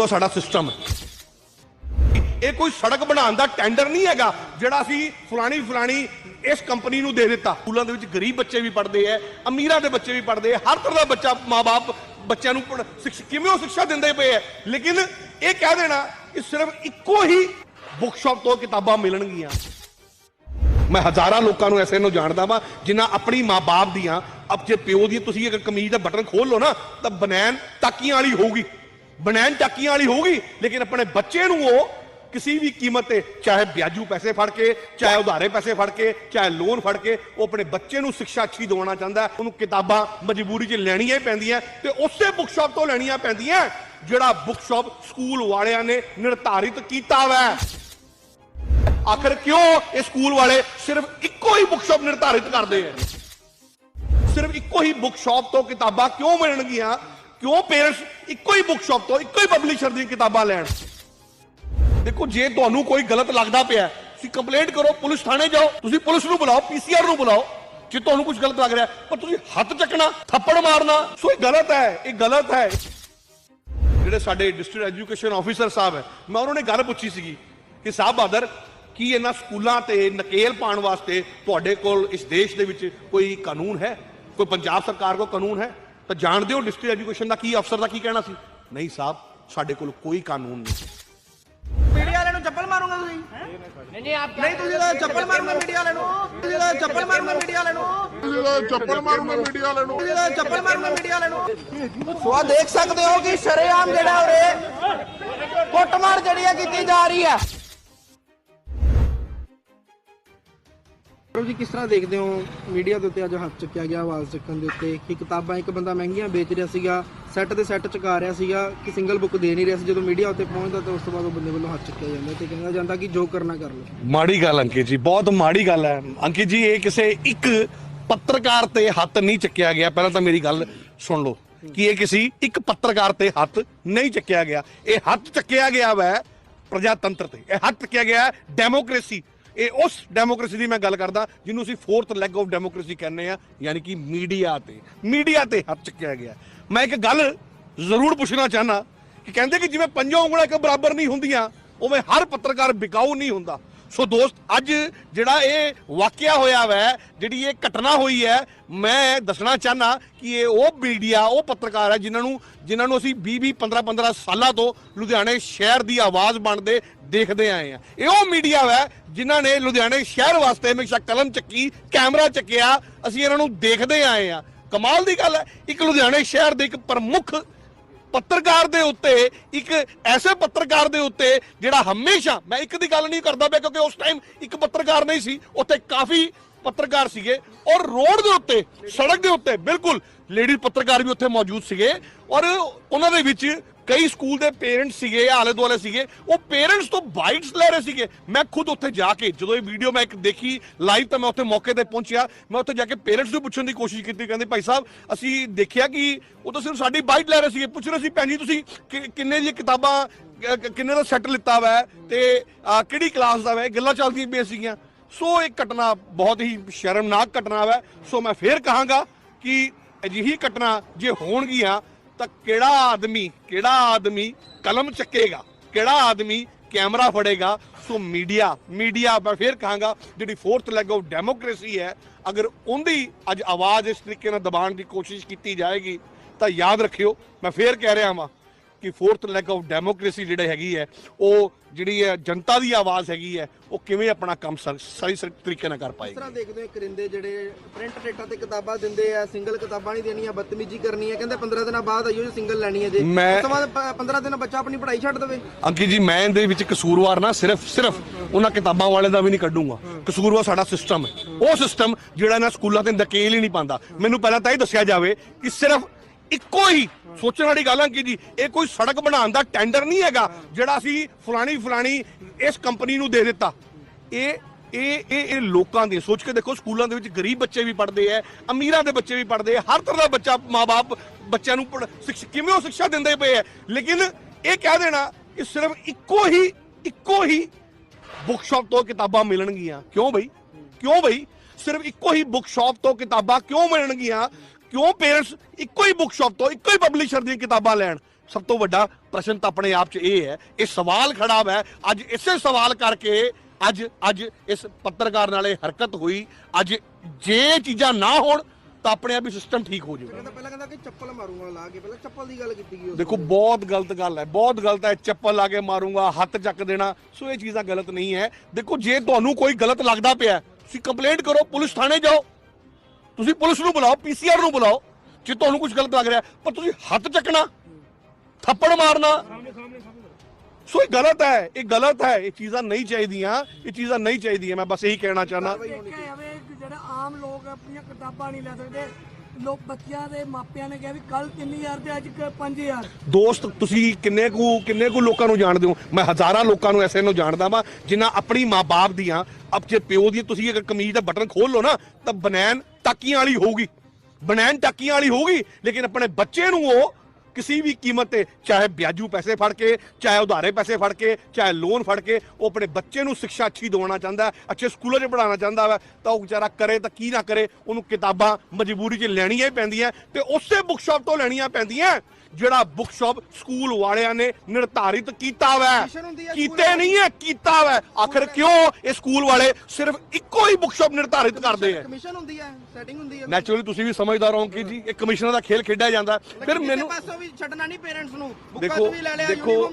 ਉਹ ਸਾਡਾ ਸਿਸਟਮ ਇਹ ਕੋਈ ਸੜਕ ਬਣਾਉਣ ਦਾ ਟੈਂਡਰ ਨਹੀਂ ਹੈਗਾ, ਜਿਹੜਾ ਅਸੀਂ ਫਲਾਣੀ ਫਲਾਣੀ ਇਸ ਕੰਪਨੀ ਨੂੰ ਦੇ ਦਿੱਤਾ। ਸਕੂਲਾਂ ਦੇ ਵਿੱਚ ਗਰੀਬ ਬੱਚੇ ਵੀ ਪੜ੍ਹਦੇ ਐ, ਅਮੀਰਾਂ ਦੇ ਬੱਚੇ ਵੀ ਪੜ੍ਹਦੇ ਐ, ਹਰ ਤਰ੍ਹਾਂ ਦਾ ਬੱਚਾ ਮਾਪੇ ਬੱਚਿਆਂ ਨੂੰ ਕਿਵੇਂ ਉਹ ਸਿੱਖਿਆ ਦਿੰਦੇ ਪਏ ਐ। ਲੇਕਿਨ ਇਹ ਕਹਿ ਦੇਣਾ ਕਿ ਸਿਰਫ ਇੱਕੋ ਹੀ ਬੁੱਕ ਸ਼ਾਪ ਤੋਂ ਕਿਤਾਬਾਂ ਮਿਲਣਗੀਆਂ। ਮੈਂ ਹਜ਼ਾਰਾਂ ਲੋਕਾਂ ਨੂੰ ਐਸੇ ਨੂੰ ਜਾਣਦਾ ਵਾਂ, ਜਿਨ੍ਹਾਂ ਆਪਣੀ ਮਾਂ-ਬਾਪ ਦੀਆਂ ਅਬ ਪਿਓ ਦੀ ਤੁਸੀਂ ਅਗਰ ਕਮੀਜ਼ ਦਾ ਬਟਨ ਖੋਲ ਲਓ ਨਾ, ਤਾਂ ਬਨੈਨ ਤਾਕੀਆਂ ਵਾਲੀ ਹੋਊਗੀ। ਬਨੈਣ ਟਾਕੀਆਂ ਵਾਲੀ ਹੋਊਗੀ, ਲੇਕਿਨ ਆਪਣੇ ਬੱਚੇ ਨੂੰ ਉਹ ਕਿਸੇ ਵੀ ਕੀਮਤ ਤੇ, ਚਾਹੇ ਵਿਆਜੂ ਪੈਸੇ ਫੜ ਕੇ, ਚਾਹੇ ਉਧਾਰੇ ਪੈਸੇ ਫੜ ਕੇ, ਚਾਹੇ ਲੋਨ ਫੜ ਕੇ, ਉਹ ਆਪਣੇ ਬੱਚੇ ਨੂੰ ਸਿੱਖਿਆ ਅੱਛੀ ਦਿਵਾਉਣਾ ਚਾਹੁੰਦਾ ਉਹਨੂੰ ਕਿਤਾਬਾਂ ਮਜਬੂਰੀ 'ਚ ਲੈਣੀਆਂ ਹੀ ਪੈਂਦੀਆਂ ਤੇ ਉਸੇ ਬੁੱਕ ਸ਼ਾਪ ਤੋਂ ਲੈਣੀਆਂ ਪੈਂਦੀਆਂ ਜਿਹੜਾ ਬੁੱਕ ਸ਼ਾਪ ਸਕੂਲ ਵਾਲਿਆਂ ਨੇ ਨਿਰਧਾਰਿਤ ਕੀਤਾ ਵੈ ਆਖਰ ਕਿਉਂ ਇਹ ਸਕੂਲ ਵਾਲੇ ਸਿਰਫ ਇੱਕੋ ਹੀ ਬੁੱਕ ਸ਼ਾਪ ਨਿਰਧਾਰਿਤ ਕਰਦੇ ਆ ਸਿਰਫ ਇੱਕੋ ਹੀ ਬੁੱਕ ਸ਼ਾਪ ਤੋਂ ਕਿਤਾਬਾਂ ਕਿਉਂ ਮਿਲਣਗੀਆਂ? ਕਿਉਂ ਪੇਰੈਂਟਸ ਇੱਕੋ ਹੀ ਬੁੱਕ ਸ਼ਾਪ ਤੋਂ ਇੱਕੋ ਹੀ ਪਬਲਿਸ਼ਰ ਦੀਆਂ ਕਿਤਾਬਾਂ ਲੈਣ। ਦੇਖੋ, ਜੇ ਤੁਹਾਨੂੰ ਕੋਈ ਗਲਤ ਲੱਗਦਾ ਪਿਆ, ਤੁਸੀਂ ਕੰਪਲੇਂਟ ਕਰੋ, ਪੁਲਿਸ ਥਾਣੇ ਜਾਓ, ਤੁਸੀਂ ਪੁਲਿਸ ਨੂੰ ਬੁਲਾਓ ਪੀਸੀਆਰ ਨੂੰ ਬੁਲਾਓ, ਜੇ ਤੁਹਾਨੂੰ ਕੁਝ ਗਲਤ ਲੱਗ ਰਿਹਾ, ਪਰ ਤੁਸੀਂ ਹੱਥ ਚੱਕਣਾ, ਥੱਪੜ ਮਾਰਨਾ, ਸੋ ਇਹ ਗਲਤ ਹੈ, ਇਹ ਗਲਤ ਹੈ। ਜਿਹੜੇ ਸਾਡੇ ਡਿਸਟ੍ਰਿਕਟ ਐਜੂਕੇਸ਼ਨ ਆਫੀਸਰ ਸਾਹਿਬ ਹੈ, ਮੈਂ ਉਹਨਾਂ ਨੇ ਗੱਲ ਪੁੱਛੀ ਸੀਗੀ ਕਿ ਸਾਹਿਬ ਬਹਾਦਰ ਕੀ ਇਹਨਾਂ ਸਕੂਲਾਂ ਤੇ ਨਕੇਲ ਪਾਉਣ ਵਾਸਤੇ ਤੁਹਾਡੇ ਕੋਲ ਇਸ ਦੇਸ਼ ਦੇ ਵਿੱਚ ਕੋਈ ਕਾਨੂੰਨ ਹੈ? ਕੋਈ ਪੰਜਾਬ ਸਰਕਾਰ ਕੋਲ ਕਾਨੂੰਨ ਹੈ? ਤਾਂ ਜਾਣਦੇ ਹੋ ਡਿਸਟ੍ਰਿਕਟ ਐਜੂਕੇਸ਼ਨ ਦਾ ਕੀ ਅਫਸਰ ਦਾ ਕੀ ਕਹਿਣਾ ਸੀ? ਨਹੀਂ ਸਾਹਿਬ ਸਾਡੇ ਕੋਲ ਕੋਈ ਕਾਨੂੰਨ ਨਹੀਂ। ਮੀਡੀਆ ਵਾਲਿਆਂ ਨੂੰ ਚੱਪਲ ਮਾਰੂਗਾ ਤੁਸੀਂ? ਨਹੀਂ ਨਹੀਂ ਆਪ ਨਹੀਂ ਤੁਸੀਂ ਇਹਦਾ ਚੱਪਲ ਮਾਰੂਗਾ ਮੀਡੀਆ ਵਾਲਿਆਂ ਨੂੰ? ਤੁਸੀਂ ਚੱਪਲ ਮਾਰੂਗਾ ਮੀਡੀਆ ਵਾਲਿਆਂ ਕੀਤੀ ਜਾ ਰਹੀ ਹੈ। ਜੀ, ਕਿਸ ਤਰ੍ਹਾਂ ਦੇਖਦੇ ਹੋ ਮੀਡੀਆ ਦੇ ਉੱਤੇ ਅੱਜ ਹੱਥ ਚੱਕਿਆ ਗਿਆ ਆਵਾਜ਼ ਚੱਕਣ ਦੇ ਉੱਤੇ ਕਿ ਕਿਤਾਬਾਂ ਇੱਕ ਬੰਦਾ ਮਹਿੰਗੀਆਂ ਵੇਚ ਰਿਹਾ ਸੀਗਾ ਸੈੱਟ ਦੇ ਸੈੱਟ ਚੁਕਾ ਰਿਹਾ ਸੀਗਾ, ਕਿ ਸਿੰਗਲ ਬੁੱਕ ਦੇ ਨਹੀਂ ਰਿਹਾ ਸੀ, ਜਦੋਂ ਮੀਡੀਆ ਉੱਤੇ ਪਹੁੰਚਦਾ ਤਾਂ ਉਸ ਤੋਂ ਬਾਅਦ ਉਹ ਬੰਦੇ ਵੱਲੋਂ ਹੱਥ ਚੱਕਿਆ ਜਾਂਦਾ ਤੇ ਕਹਿੰਦਾ ਜਾਂਦਾ ਕਿ ਜੋ ਕਰਨਾ ਕਰ ਲਓ। ਮਾੜੀ ਗੱਲ ਅੰਕਿਤ ਜੀ, ਬਹੁਤ ਮਾੜੀ ਗੱਲ ਹੈ। ਅੰਕਿਤ ਜੀ, ਇਹ ਕਿਸੇ ਇੱਕ ਪੱਤਰਕਾਰ ਤੇ ਹੱਥ ਨਹੀਂ ਚੱਕਿਆ ਗਿਆ। ਪਹਿਲਾਂ ਤਾਂ ਮੇਰੀ ਗੱਲ ਸੁਣ ਲਓ ਕਿ ਇਹ ਕਿਸੇ ਇੱਕ ਪੱਤਰਕਾਰ ਤੇ ਹੱਥ ਨਹੀਂ ਚੱਕਿਆ ਗਿਆ। ਇਹ ਹੱਥ ਚੱਕਿਆ ਗਿਆ ਵੈ ਪ੍ਰਜਾਤੰਤਰ ਤੇ। ਇਹ ਹੱਥ ਚੱਕਿਆ ਗਿਆ ਡੈਮੋਕ੍ਰੇਸੀ ਇਹ ਉਸ ਡੈਮੋਕ੍ਰੇਸੀ ਦੀ ਮੈਂ ਗੱਲ ਕਰਦਾ, ਜਿਹਨੂੰ ਅਸੀਂ ਫੋਰਥ ਲੈਗ ਆਫ ਡੈਮੋਕ੍ਰੇਸੀ ਕਹਿੰਦੇ ਆ ਯਾਨੀ ਕਿ ਮੀਡੀਆ ਤੇ। ਮੀਡੀਆ ਤੇ ਹੱਥ ਚੱਕਿਆ ਗਿਆ। ਮੈਂ ਇੱਕ ਗੱਲ ਜ਼ਰੂਰ ਪੁੱਛਣਾ ਚਾਹਨਾ ਕਿ ਕਹਿੰਦੇ ਕਿ ਜਿਵੇਂ ਪੰਜਾਂ ਉਂਗਲਾਂ ਇੱਕ ਬਰਾਬਰ ਨਹੀਂ ਹੁੰਦੀਆਂ, ਉਵੇਂ ਹਰ ਪੱਤਰਕਾਰ ਬਿਕਾਊ ਨਹੀਂ ਹੁੰਦਾ। ਸੋ ਦੋਸਤ, ਅੱਜ ਜਿਹੜਾ ਇਹ ਵਾਕਿਆ ਹੋਇਆ ਵੈ, ਜਿਹੜੀ ਇਹ ਘਟਨਾ ਹੋਈ ਹੈ, ਮੈਂ ਦੱਸਣਾ ਚਾਹਨਾ ਕਿ ਇਹ ਉਹ ਮੀਡੀਆ ਉਹ ਪੱਤਰਕਾਰ ਹੈ ਜਿਨ੍ਹਾਂ ਨੂੰ ਜਿਨ੍ਹਾਂ ਨੂੰ ਅਸੀਂ 20 20 15 15 ਸਾਲਾਂ ਤੋਂ ਲੁਧਿਆਣੇ ਸ਼ਹਿਰ ਦੀ ਆਵਾਜ਼ ਬਣਦੇ ਦੇਖਦੇ ਆਏ ਆ ਇਹ ਉਹ ਮੀਡੀਆ ਵੈ ਜਿਨ੍ਹਾਂ ਨੇ ਲੁਧਿਆਣੇ ਸ਼ਹਿਰ ਵਾਸਤੇ ਹਮੇਸ਼ਾ ਕਲਮ ਚੱਕੀ, ਕੈਮਰਾ ਚੱਕਿਆ, ਅਸੀਂ ਇਹਨਾਂ ਨੂੰ ਦੇਖਦੇ ਆਏ ਆ ਕਮਾਲ ਦੀ ਗੱਲ ਹੈ, ਇੱਕ ਲੁਧਿਆਣੇ ਸ਼ਹਿਰ ਦੇ ਇੱਕ ਪ੍ਰਮੁੱਖ ਪੱਤਰਕਾਰ ਦੇ ਉੱਤੇ, ਇੱਕ ਐਸੇ ਪੱਤਰਕਾਰ ਦੇ ਉੱਤੇ ਜਿਹੜਾ ਹਮੇਸ਼ਾ, ਮੈਂ ਇੱਕ ਦੀ ਗੱਲ ਨਹੀਂ ਕਰਦਾ ਪਿਆ ਕਿਉਂਕਿ ਉਸ ਟਾਈਮ ਇੱਕ ਪੱਤਰਕਾਰ ਨਹੀਂ ਸੀ, ਉੱਥੇ ਕਾਫੀ ਪੱਤਰਕਾਰ ਸੀਗੇ। ਔਰ ਰੋਡ ਦੇ ਉੱਤੇ, ਸੜਕ ਦੇ ਉੱਤੇ, ਬਿਲਕੁਲ ਲੇਡੀ ਪੱਤਰਕਾਰ ਵੀ ਉੱਥੇ ਮੌਜੂਦ ਸੀਗੇ। ਔਰ ਉਹਨਾਂ ਦੇ ਵਿੱਚ ਕਈ ਸਕੂਲ ਦੇ ਪੇਰੈਂਟਸ ਸੀਗੇ, ਆਲੇ ਦੁਆਲੇ ਸੀਗੇ, ਉਹ ਪੇਰੈਂਟਸ ਤੋਂ ਬਾਈਟਸ ਲੈ ਰਹੇ ਸੀਗੇ। ਮੈਂ ਖੁਦ ਉੱਥੇ ਜਾ ਕੇ, ਜਦੋਂ ਇਹ ਵੀਡੀਓ ਮੈਂ ਇੱਕ ਦੇਖੀ ਲਾਈਵ ਤਾਂ ਮੈਂ ਉੱਥੇ ਮੌਕੇ ਤੇ ਪਹੁੰਚਿਆ। ਮੈਂ ਉੱਥੇ ਜਾ ਕੇ ਪੇਰੈਂਟਸ ਨੂੰ ਪੁੱਛਣ ਦੀ ਕੋਸ਼ਿਸ਼ ਕੀਤੀ, ਕਹਿੰਦੇ ਭਾਈ ਸਾਹਿਬ, ਅਸੀਂ ਦੇਖਿਆ ਕਿ ਉਹ ਤਾਂ ਸਿਰਫ ਸਾਡੀ ਬਾਈਟ ਲੈ ਰਹੇ ਸੀਗੇ। ਪੁੱਛ ਰਹੇ ਸੀ, ਭੈਣ ਜੀ, ਤੁਸੀਂ ਕਿ- ਕਿੰਨੇ ਦੀ ਕਿਤਾਬਾਂ ਕਿੰਨੇ ਦਾ ਸੈੱਟ ਲਿੱਤਾ ਵਾ ਹੈ? ਤੇ ਕਿਹੜੀ ਕਲਾਸ ਦਾ ਵਾ ਗੱਲਾਂ ਚੱਲਦੀਆਂ ਪਈਆਂ ਸੀਗੀਆਂ। ਸੋ ਇਹ ਘਟਨਾ ਬਹੁਤ ਹੀ ਸ਼ਰਮਨਾਕ ਘਟਨਾ ਵਾ। ਸੋ ਮੈਂ ਫੇਰ ਕਹਾਂਗਾ ਕਿ ਅਜਿਹੀ ਘਟਨਾ ਜੇ ਹੋਣਗੀਆਂ ਤਾਂ ਕਿਹੜਾ ਆਦਮੀ ਕਿਹੜਾ ਆਦਮੀ ਕਲਮ ਚੱਕੇਗਾ, ਕਿਹੜਾ ਆਦਮੀ ਕੈਮਰਾ ਫੜੇਗਾ? ਸੋ ਮੀਡੀਆ ਮੀਡੀਆ ਮੈਂ ਫੇਰ ਕਹਾਂਗਾ, ਜਿਹੜੀ ਫੋਰਥ ਲੈਗ ਆਫ ਡੈਮੋਕ੍ਰੇਸੀ ਹੈ, ਅਗਰ ਉਹਦੀ ਅੱਜ ਆਵਾਜ਼ ਇਸ ਤਰੀਕੇ ਨਾਲ ਦਬਾਉਣ ਦੀ ਕੋਸ਼ਿਸ਼ ਕੀਤੀ ਜਾਏਗੀ, ਤਾਂ ਯਾਦ ਰੱਖਿਓ, ਮੈਂ ਫੇਰ ਕਹਿ ਰਿਹਾ ਹਾਂ ਕਿ ਫੋਰਥ ਲੈਗ ਆਫ ਡੈਮੋਕ੍ਰੇਸੀ ਜਿਹੜੀ ਹੈਗੀ ਹੈ ਉਹ ਜਿਹੜੀ ਹੈ ਜਨਤਾ ਦੀ ਆਵਾਜ਼ ਹੈਗੀ ਹੈ ਉਹ ਕਿਵੇਂ ਆਪਣਾ ਕੰਮ ਸਹੀ ਤਰੀਕੇ ਨਾਲ ਕਰ ਇਸ ਪਾਏਗੀ? ਤਰ੍ਹਾਂ ਦੇਖਦੇ ਹੋ ਕਰਿੰਦੇ ਜਿਹੜੇ ਪ੍ਰਿੰਟ ਰੇਟਾਂ ਤੇ ਕਿਤਾਬਾਂ ਦਿੰਦੇ ਆ ਸਿੰਗਲ ਕਿਤਾਬਾਂ ਨਹੀਂ ਦੇਣੀਆਂ ਬਦਤਮੀਜ਼ੀ ਕਰਨੀ ਹੈ ਕਹਿੰਦੇ 15 ਦਿਨਾਂ ਬਾਅਦ ਆਈਓ ਜੇ ਸਿੰਗਲ ਲੈਣੀ ਹੈ ਜੇ। ਉਸ ਤੋਂ ਬਾਅਦ ਪ- 15 ਦਿਨ ਬੱਚਾ ਆਪਣੀ ਪੜ੍ਹਾਈ ਛੱਡ ਦੇਵੇ। ਅੰਕਿਤ ਜੀ ਮੈਂ ਇਹਦੇ ਵਿੱਚ ਕਸੂਰਵਾਰ ਨਾ ਸਿਰਫ ਸਿਰਫ ਉਹਨਾਂ ਕਿਤਾਬਾਂ ਵਾਲੇ ਦਾ ਵੀ ਨਹੀਂ ਕੱਢੂੰਗਾ। ਕਸੂਰਵਾਰ ਸਾਡਾ ਸਿਸਟਮ ਹੈ। ਉਹ ਸਿਸਟਮ ਜਿਹੜਾ ਨਾ ਸਕੂਲਾਂ ਤੇ ਨਕੇਲ ਹੀ ਨਹੀਂ ਪਾਉਂਦਾ। ਮੈਨੂੰ ਪਹਿਲਾਂ ਤਾਂ ਇਹ ਦੱਸਿਆ ਜਾਵੇ ਕਿ ਸਿਰਫ ਇੱਕੋ ਹੀ ਸੋਚਣ ਵਾਲੀ ਗੱਲ ਹੈ ਕਿ ਜੀ, ਇਹ ਕੋਈ ਸੜਕ ਬਣਾਉਣ ਦਾ ਟੈਂਡਰ ਨਹੀਂ ਹੈਗਾ ਜਿਹੜਾ ਅਸੀਂ ਫਲਾਣੀ ਫਲਾਣੀ ਇਸ ਕੰਪਨੀ ਨੂੰ ਦੇ ਦਿੱਤਾ। ਇਹ ਇਹ ਇਹ ਇਹ ਲੋਕਾਂ ਦੀ, ਸੋਚ ਕੇ ਦੇਖੋ ਸਕੂਲਾਂ ਦੇ ਵਿੱਚ ਗਰੀਬ ਬੱਚੇ ਵੀ ਪੜ੍ਹਦੇ ਐ ਅਮੀਰਾਂ ਦੇ ਬੱਚੇ ਵੀ ਪੜ੍ਹਦੇ ਐ ਹਰ ਤਰ੍ਹਾਂ ਦਾ ਬੱਚਾ ਮਾਪੇ ਬੱਚਿਆਂ ਨੂੰ ਪੜ੍ਹ- ਸਿਕਸ਼- ਕਿਵੇਂ ਉਹ ਸਿੱਖਿਆ ਦਿੰਦੇ ਪਏ ਐ ਲੇਕਿਨ ਇਹ ਕਹਿ ਦੇਣਾ ਕਿ ਸਿਰਫ ਇੱਕੋ ਹੀ ਇੱਕੋ ਹੀ ਬੁੱਕ ਸ਼ਾਪ ਤੋਂ ਕਿਤਾਬਾਂ ਮਿਲਣਗੀਆਂ। ਕਿਉਂ ਬਈ? ਕਿਉਂ ਬਈ? ਸਿਰਫ ਇੱਕੋ ਹੀ ਬੁੱਕ ਸ਼ਾਪ ਤੋਂ ਕਿਤਾਬਾਂ ਕਿਉਂ ਮਿਲਣਗੀਆਂ? ਕਿਉਂ ਪੇਰੈਂਟਸ ਇੱਕੋ ਹੀ ਬੁੱਕ ਸ਼ਾਪ ਤੋਂ ਇੱਕੋ ਹੀ ਪਬਲਿਸ਼ਰ ਦੀਆਂ ਕਿਤਾਬਾਂ ਲੈਣ? ਸਭ ਤੋਂ ਵੱਡਾ ਪ੍ਰਸ਼ਨ ਤਾਂ ਆਪਣੇ ਆਪ 'ਚ ਇਹ ਹੈ ਇਹ ਸਵਾਲ ਖੜਾ ਹੈ ਅੱਜ ਇਸੇ ਸਵਾਲ ਕਰਕੇ ਅੱਜ ਅੱਜ ਇਸ ਪੱਤਰਕਾਰ ਨਾਲ ਇਹ ਹਰਕਤ ਹੋਈ ਅੱਜ ਜੇ ਚੀਜ਼ਾਂ ਨਾ ਹੋਣ ਤਾਂ ਆਪਣੇ ਆਪ ਹੀ ਸਿਸਟਮ ਠੀਕ ਹੋ ਜਾਊਗਾ। ਕਹਿੰਦਾ ਪਹਿਲਾਂ ਕਹਿੰਦਾ ਕਿ ਚੱਪਲ ਮਾਰੂੰਗਾ ਲਾ ਕੇ ਪਹਿਲਾਂ ਚੱਪਲ ਦੀ ਗੱਲ ਕੀਤੀ ਗਈ ਦੇਖੋ ਬਹੁਤ ਗਲਤ ਗੱਲ ਹੈ ਬਹੁਤ ਗਲਤ ਹੈ ਚੱਪਲ ਲਾ ਕੇ ਮਾਰੂੰਗਾ ਹੱਥ ਚੱਕ ਦੇਣਾ ਸੋ ਇਹ ਚੀਜ਼ਾਂ ਗਲਤ ਨਹੀਂ ਹੈ। ਦੇਖੋ ਜੇ ਤੁਹਾਨੂੰ ਕੋਈ ਗਲਤ ਲੱਗਦਾ ਪਿਆ ਤੁਸੀਂ ਕੰਪਲੇਂਟ ਕਰੋ ਪੁਲਿਸ ਥਾਣੇ ਜਾਓ। ਤੁਸੀਂ ਪੁਲਿਸ ਨੂੰ ਬੁਲਾਓ ਪੀਸੀਆਰ ਨੂੰ ਬੁਲਾਓ, ਜੇ ਤੁਹਾਨੂੰ ਕੁਝ ਗਲਤ ਲੱਗ ਰਿਹਾ, ਪਰ ਤੁਸੀਂ ਹੱਥ ਚੱਕਣਾ, ਥੱਪੜ ਮਾਰਨਾ। ਸੋ ਇਹ ਗਲਤ ਹੈ, ਇਹ ਗਲਤ ਹੈ, ਇਹ ਚੀਜ਼ਾਂ ਨਹੀਂ ਚਾਹੀਦੀਆਂ, ਇਹ ਚੀਜ਼ਾਂ ਨਹੀਂ ਚਾਹੀਦੀਆਂ, ਮੈਂ ਬਸ ਇਹੀ ਕਹਿਣਾ ਚਾਹਨਾ। ਜਿਹੜਾ ਆਮ ਲੋਕ ਆਪਣੀਆਂ ਕਿਤਾਬਾਂ ਨਹੀਂ ਲੈ ਸਕਦੇ। ਲੋਕ ਬੱਚਿਆਂ ਦੇ ਮਾਪਿਆਂ ਨੇ ਕਿਹਾ ਵੀ ਕੱਲ 3000 ਤੇ ਅੱਜ 5000 ਦੋਸਤ, ਤੁਸੀਂ ਕਿੰਨੇ ਕੁ ਕਿੰਨੇ ਕੁ ਲੋਕਾਂ ਨੂੰ ਜਾਣਦੇ ਹੋ? ਮੈਂ ਹਜ਼ਾਰਾਂ ਲੋਕਾਂ ਨੂੰ ਐਸੇ ਨੂੰ ਜਾਣਦਾ ਵਾਂ, ਜਿਨ੍ਹਾਂ ਆਪਣੀ ਮਾਂ-ਬਾਪ ਦੀਆਂ ਆਪਣੇ ਪਿਓ ਦੀ ਤੁਸੀਂ ਅਗਰ ਕਮੀਜ਼ ਦਾ ਬਟਨ ਖੋਲ ਲਓ ਨਾ, ਤਾਂ ਬਨੈਣ ਟਾਕੀਆਂ ਵਾਲੀ ਹੋਊਗੀ। ਬਨੈਣ ਟਾਕੀਆਂ ਵਾਲੀ ਹੋਊਗੀ, ਲੇਕਿਨ ਆਪਣੇ ਬੱਚੇ ਨੂੰ ਉਹ ਕਿਸੇ ਵੀ ਕੀਮਤ ਤੇ ਚਾਹੇ ਵਿਆਜੂ ਪੈਸੇ ਫੜ ਕੇ ਚਾਹੇ ਉਧਾਰੇ ਪੈਸੇ ਫੜ ਕੇ ਚਾਹੇ ਲੋਨ ਫੜ ਕੇ ਉਹ ਆਪਣੇ ਬੱਚੇ ਨੂੰ ਸਿੱਖਿਆ ਅੱਛੀ ਦਿਵਾਉਣਾ ਚਾਹੁੰਦਾ ਹੈ, ਅੱਛੇ ਸਕੂਲਾਂ 'ਚ ਪੜਾਉਣਾ ਚਾਹੁੰਦਾ ਵਾ ਤਾਂ ਉਹ ਵਿਚਾਰਾ ਕਰੇ ਤਾਂ ਕੀ ਨਾ ਕਰੇ ਉਹਨੂੰ ਕਿਤਾਬਾਂ ਮਜਬੂਰੀ 'ਚ ਲੈਣੀਆਂ ਹੀ ਪੈਂਦੀਆਂ ਤੇ ਉਸੇ ਬੁੱਕ ਸ਼ਾਪ ਤੋਂ ਲੈਣੀਆਂ ਪੈਂਦੀਆਂ ਜਿਹੜਾ ਬੁੱਕ ਸ਼ਾਪ ਸਕੂਲ ਵਾਲਿਆਂ ਨੇ ਨਿਰਧਾਰਿਤ ਕੀਤਾ ਵਾ ਕੀਤੇ ਨਹੀਂ ਹੈ ਕੀਤਾ ਵਾ ਆਖਰ ਕਿਉਂ ਇਹ ਸਕੂਲ ਵਾਲੇ ਸਿਰਫ ਇੱਕੋ ਹੀ ਬੁੱਕ ਸ਼ਾਪ ਨਿਰਧਾਰਿਤ ਕਰਦੇ ਆ ਕਮਿਸ਼ਨ ਹੁੰਦੀ ਹੈ ਸੈਟਿੰਗ ਹੁੰਦੀ ਹੈ। ਨੈਚੁਰਲੀ ਤੁਸੀਂ ਵੀ ਸਮਝਦਾਰ ਹੋ ਕਿ ਜੀ ਇਹ ਕਮਿਸ਼ਨਰ ਦਾ ਖੇਲ ਖੇਡਿਆ ਜਾਂਦਾ ਫਿਰ ਮੈਨੂੰ ਵੀ ਛੱਡਣਾ ਨਹੀਂ ਪੇਰੈਂਟਸ ਨੂੰ। ਬੁੱਕਾਂ ਦੇਖੋ ਤੋਂ ਵੀ ਲੈ ਲਿਆ ਦੇਖੋ ਚੋਂ